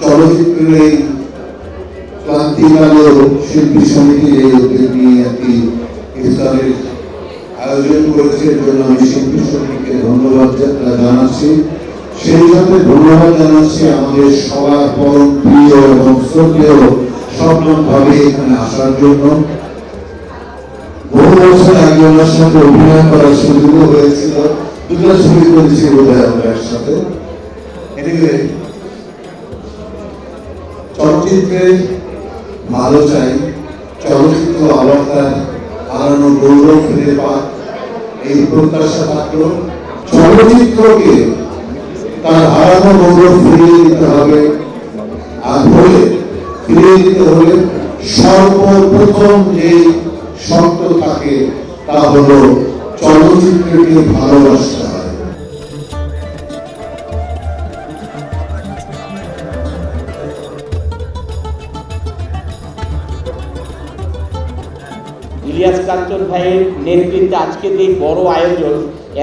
চলচ্চিত্রের এই ক্লান্তিকালে শিল্পী সমিতির এই উদ্যোগ নিয়ে একটি ইফতারের আয়োজন করেছে এর জন্য আমি শিল্পী সমিতিকে ধন্যবাদ জানাচ্ছি। সেই সাথে ধন্যবাদ জানাচ্ছি আমাদের সবার পরম প্রিয় এবং শ্রদ্ধেয় স্বপ্ন ভাবে এখানে আসার জন্য। বহু বছর আগে ওনার সাথে অভিনয় করার সুযোগও হয়েছিল। দুটো ছবি করেছি বোধ হয় আমরা একসাথে। Anyway, চলচ্চিত্রের ভালো চাই। চলচ্চিত্র তার হারানো গৌরব ফিরে পাক। এই প্রত্যাশা থাকল চলচ্চিত্রকে তার হারানো গৌরব ফিরিয়ে দিতে হবে। আর হলে, ফিরিয়ে দিতে হলে সর্বপ্রথম যে শর্ত থাকে তা হলো চলচ্চিত্রকে ভালোবাসতে ইলিয়াস কাঞ্চন ভাইয়ের নেতৃত্বে আজকে যে বড় আয়োজন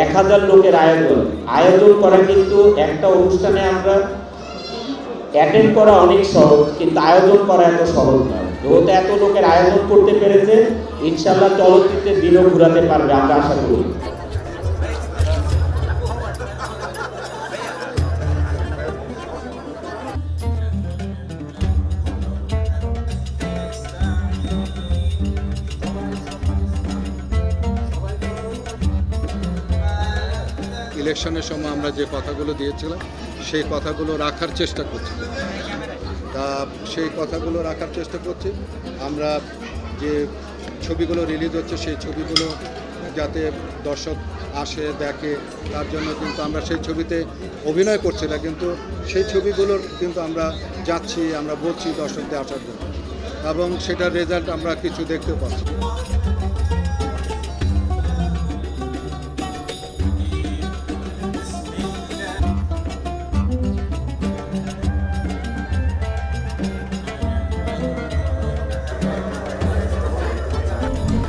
এক হাজার লোকের আয়োজন। আয়োজন করা কিন্তু একটা অনুষ্ঠানে আমরা অ্যাটেন্ড করা অনেক সহজ, কিন্তু আয়োজন করা এত সহজ নয়। যেহেতু এত লোকের আয়োজন করতে পেরেছে ইনশাল্লাহ চলচ্চিত্রের দিনও ঘুরাতে পারবে, আমরা আশা করি। ইলেকশনের সময় আমরা যে কথাগুলো দিয়েছিলাম, সেই কথাগুলো রাখার চেষ্টা করছি। তা সেই কথাগুলো রাখার চেষ্টা করছি। আমরা যে ছবিগুলো রিলিজ হচ্ছে, সেই ছবিগুলো যাতে দর্শক আসে, দেখে, তার জন্য কিন্তু আমরা সেই ছবিতে অভিনয় করছি না, কিন্তু সেই ছবিগুলোর কিন্তু আমরা যাচ্ছি, আমরা বলছি দর্শকদের আসার জন্য। এবং সেটার রেজাল্ট আমরা কিছু দেখতে পাচ্ছি।